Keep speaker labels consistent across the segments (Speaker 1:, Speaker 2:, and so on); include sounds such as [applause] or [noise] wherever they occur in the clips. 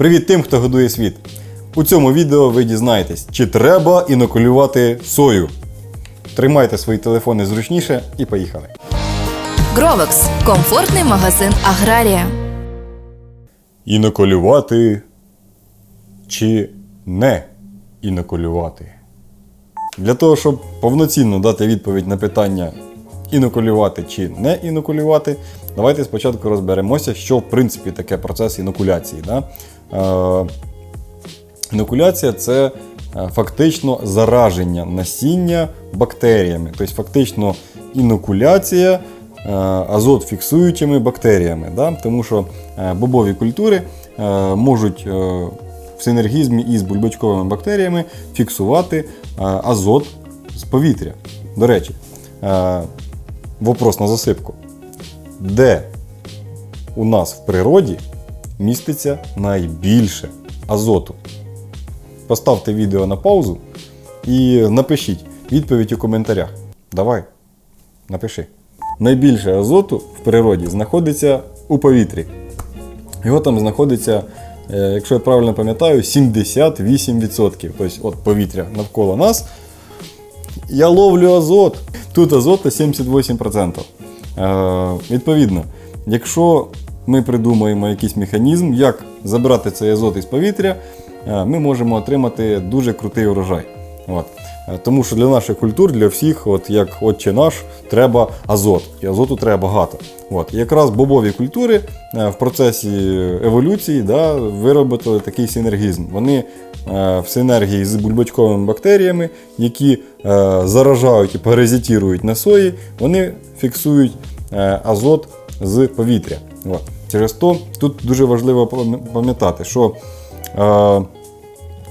Speaker 1: Привіт тим, хто годує світ. У цьому відео ви дізнаєтесь, чи треба інокулювати сою. Тримайте свої телефони зручніше і поїхали.
Speaker 2: Гровекс комфортний магазин Аграрія.
Speaker 1: Інокулювати чи не інокулювати? Для того, щоб повноцінно дати відповідь на питання інокулювати чи не інокулювати, давайте спочатку розберемося, що в принципі таке процес інокуляції. Да? Е, інокуляція це е, фактично зараження насіння бактеріями. Тобто, фактично інокуляція е, азот фіксуючими бактеріями. Да? Тому що бобові культури можуть в синергізмі із бульбачковими бактеріями фіксувати азот з повітря. До речі, вопрос на засипку. Де у нас в природі міститься найбільше азоту? Поставте відео на паузу і напишіть відповідь у коментарях. Давай, напиши. Найбільше азоту в природі знаходиться у повітрі. Його там знаходиться, е, якщо я правильно пам'ятаю, 78%. Тобто от повітря навколо нас. Я ловлю азот. Тут азоту 78%. Е, відповідно, якщо ми придумаємо якийсь механізм, як забрати цей азот із повітря, е, ми можемо отримати дуже крутий урожай. От. Е, Тому що для наших культур, для всіх, от як отче наш, треба азот. І азоту треба багато. От. І якраз бобові культури е, в процесі еволюції да, виробили такий синергізм. Вони в синергії з бульбачковими бактеріями, які заражають і паразитірують на сої, вони фіксують азот з повітря. От. Через то тут дуже важливо пам'ятати, що е,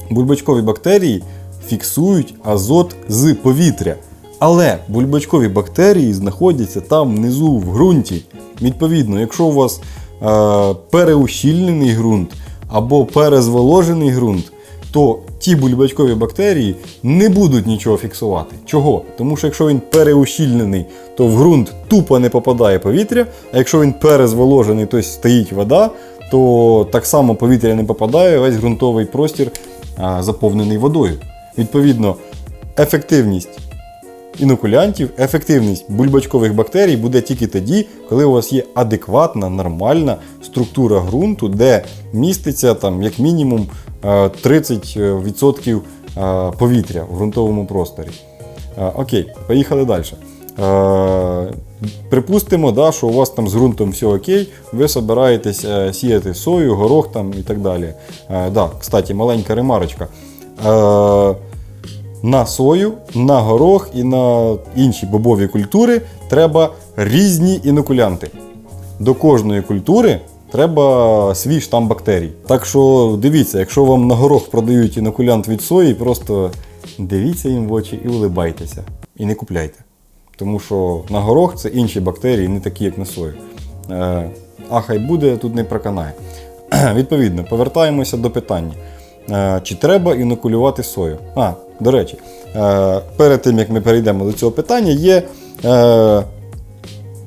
Speaker 1: бульбачкові бактерії фіксують азот з повітря. Але бульбачкові бактерії знаходяться там внизу в ґрунті. Відповідно, якщо у вас е, переущільнений ґрунт або перезволожений ґрунт, то ті бульбачкові бактерії не будуть нічого фіксувати. Чого? Тому що якщо він переущільнений, то в ґрунт тупо не попадає повітря, а якщо він перезволожений, тобто стоїть вода, то так само повітря не попадає, весь ґрунтовий простір заповнений водою. Відповідно, ефективність інокулянтів, ефективність бульбачкових бактерій буде тільки тоді, коли у вас є адекватна, нормальна структура ґрунту, де міститься там, як мінімум 30% е, повітря в ґрунтовому просторі. Е, Окей, поїхали далі. Е, Припустимо, да, що у вас там з ґрунтом все окей, ви собираєтесь сіяти сою, горох там і так далі. Да, кстати, маленька ремарочка. На сою, на горох і на інші бобові культури треба різні інокулянти. До кожної культури треба свій штам бактерій. Так що дивіться, якщо вам на горох продають інокулянт від сої, просто дивіться їм в очі і улибайтеся. І не купляйте. Тому що на горох це інші бактерії, не такі, як на сою. Е, а хай буде, тут не проканає. [clears throat] Відповідно, повертаємося до питання. Е, Чи треба інокулювати сою? А, до речі, е, перед тим як ми перейдемо до цього питання, є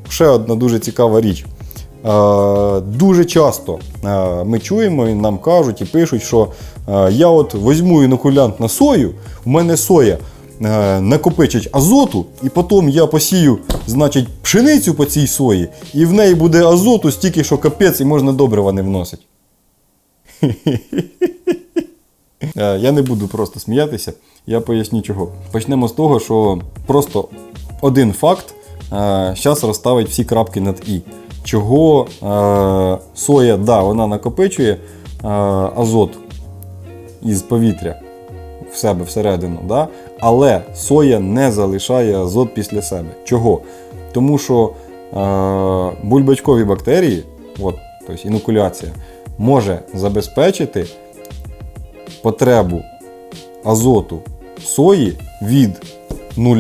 Speaker 1: ще одна дуже цікава річ. Е, Дуже часто е, ми чуємо і нам кажуть і пишуть, що е, я от візьму інокулянт на сою, в мене соя накопичить азоту, і потім я посію значить, пшеницю по цій сої, і в неї буде азоту стільки, що капець, і можна добрива не вносить. Я не буду просто сміятися, я поясню чого. Почнемо з того, що просто один факт зараз розставить всі крапки над І. Чого е, соя, да, вона накопичує е, азот із повітря в себе всередину, да? але соя не залишає азот після себе. Чого? Тому що е, бульбачкові бактерії, от, тобто інокуляція, може забезпечити потребу азоту сої від 0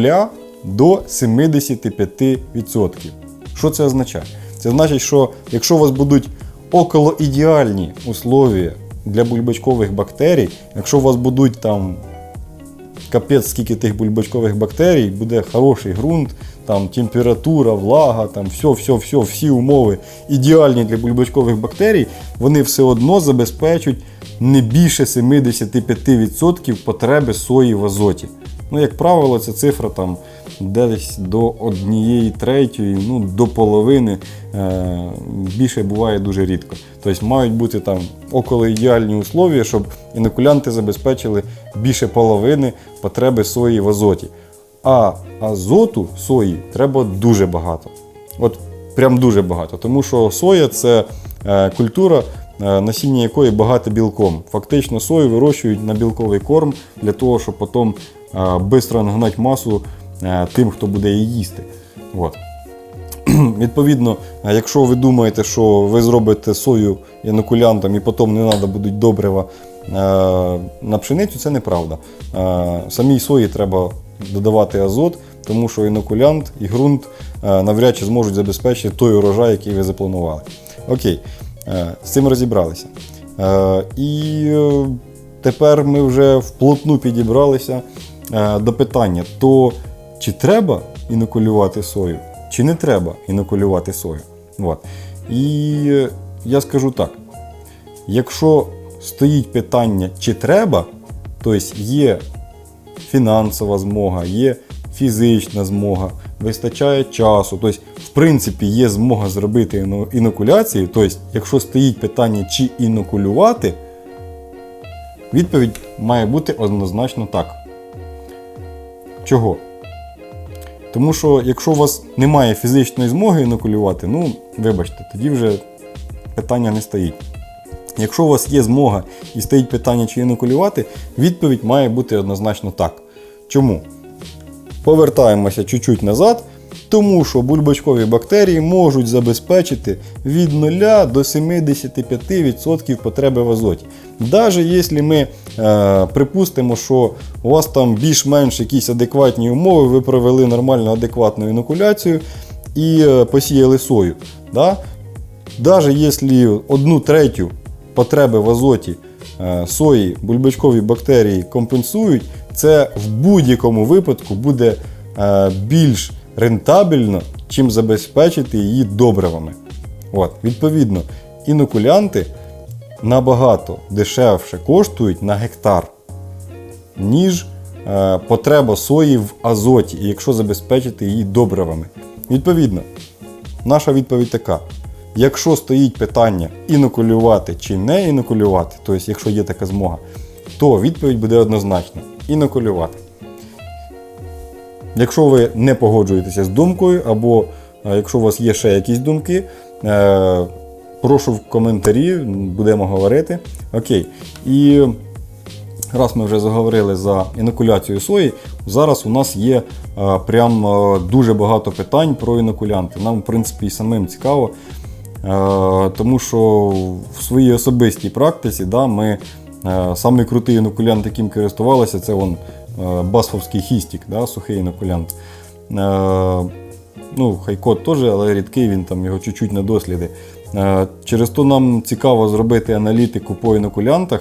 Speaker 1: до 75%. Що це означає? Це значить, що якщо у вас будуть околоідеальні условия для бульбачкових бактерій, якщо у вас будуть там капець, скільки тих бульбачкових бактерій, буде хороший ґрунт, там температура, влага, там все, все, все, всі умови ідеальні для бульбачкових бактерій, вони все одно забезпечують не більше 75% потреби сої в азоті. Ну, як правило, ця цифра там десь до однієї третьої, ну до половини е, більше буває дуже рідко. Тобто мають бути там около ідеальні условия, щоб інокулянти забезпечили більше половини потреби сої в азоті. А азоту сої треба дуже багато. От прям дуже багато. Тому що соя це е, культура, е, насіння якої багато білком. Фактично сою вирощують на білковий корм для того, щоб потім швидко нагнати масу е, тим, хто буде її їсти. От. [clears throat] Відповідно, е, якщо ви думаєте, що ви зробите сою інокулянтом і потім не треба будуть добрива е, на пшеницю, це неправда. Самій сої треба додавати азот, тому що інокулянт і ґрунт навряд чи зможуть забезпечити той урожай, який ви запланували. Окей, з цим розібралися. І тепер ми вже вплотну підібралися до питання: то чи треба інокулювати сою, чи не треба інокулювати сою? От. І е, я скажу так: якщо стоїть питання, чи треба, тобто є фінансова змога, є фізична змога, вистачає часу. Тобто, в принципі, є змога зробити іно- інокуляцію. Тобто, якщо стоїть питання, чи інокулювати, відповідь має бути однозначно так. Чого? Тому що якщо у вас немає фізичної змоги інокулювати, ну, вибачте, тоді вже питання не стоїть. Якщо у вас є змога і стоїть питання, чи інокулювати, відповідь має бути однозначно так. Чому? Повертаємося чуть-чуть назад, тому що бульбачкові бактерії можуть забезпечити від 0 до 75% потреби в азоті. Навіть якщо ми е, припустимо, що у вас там більш-менш якісь адекватні умови, ви провели нормальну адекватну інокуляцію і е, посіяли сою. Да? Навіть якщо одну третю потреби в азоті е, сої бульбачкові бактерії компенсують, це в будь-якому випадку буде е, більш рентабельно, чим забезпечити її добривами. От, відповідно, інокулянти набагато дешевше коштують на гектар, ніж е, потреба сої в азоті, якщо забезпечити її добривами. Відповідно, наша відповідь така. Якщо стоїть питання інокулювати чи не інокулювати, тобто якщо є така змога, то відповідь буде однозначна інокулювати. Якщо ви не погоджуєтеся з думкою, або е, якщо у вас є ще якісь думки, е, прошу в коментарі, будемо говорити. Окей. І раз ми вже заговорили за інокуляцію сої, зараз у нас є е, прям е, дуже багато питань про інокулянти. Нам, в принципі, і самим цікаво. Е, Тому що в своїй особистій практиці да, ми е, самий крутий інокулянт, яким користувалися, це вон, е, басфовський хістік, да, сухий інокулянт. Е, Ну, хайкот теж, але рідкий, він там його чуть-чуть на досліди. Е, Через то нам цікаво зробити аналітику по інокулянтах.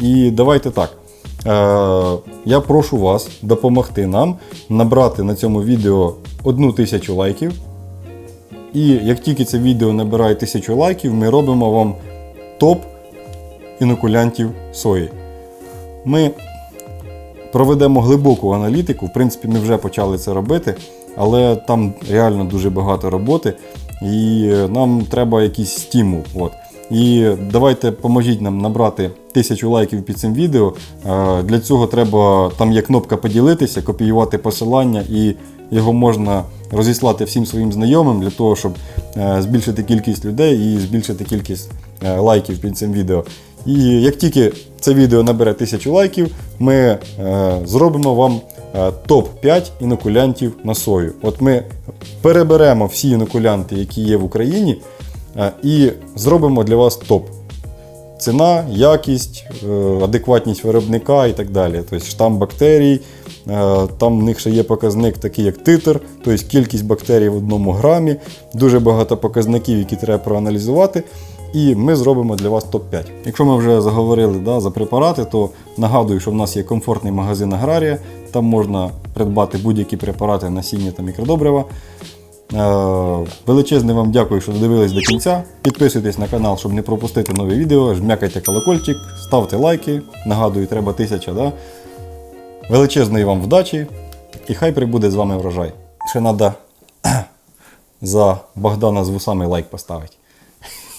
Speaker 1: І давайте так. Е, Я прошу вас допомогти нам набрати на цьому відео одну тисячу лайків. І як тільки це відео набирає тисячу лайків, ми робимо вам топ інокулянтів сої. Ми проведемо глибоку аналітику. В принципі, ми вже почали це робити, але там реально дуже багато роботи, і нам треба якийсь стимул. От. І давайте поможіть нам набрати тисячу лайків під цим відео. Е, Для цього треба, там є кнопка поділитися, копіювати посилання, і його можна розіслати всім своїм знайомим для того, щоб е, збільшити кількість людей і збільшити кількість е, лайків під цим відео. І як тільки це відео набере тисячу лайків, ми е, зробимо вам е, топ-5 інокулянтів на сою. От ми переберемо всі інокулянти, які є в Україні, е, і зробимо для вас топ. Ціна, якість, е, адекватність виробника і так далі. Тобто штам бактерій, е, там в них ще є показник такий, як титр, тобто кількість бактерій в одному грамі, дуже багато показників, які треба проаналізувати. І ми зробимо для вас топ-5. Якщо ми вже заговорили да, за препарати, то нагадую, що в нас є комфортний магазин Аграрія. Там можна придбати будь-які препарати насіння та мікродобрива. Е, Величезне вам дякую, що додивились до кінця. Підписуйтесь на канал, щоб не пропустити нові відео. Жмякайте колокольчик, ставте лайки. Нагадую, треба тисяча. Да? Величезної вам вдачі і хай прибуде з вами врожай. Ще треба [clears throat] за Богдана з вусами лайк поставити.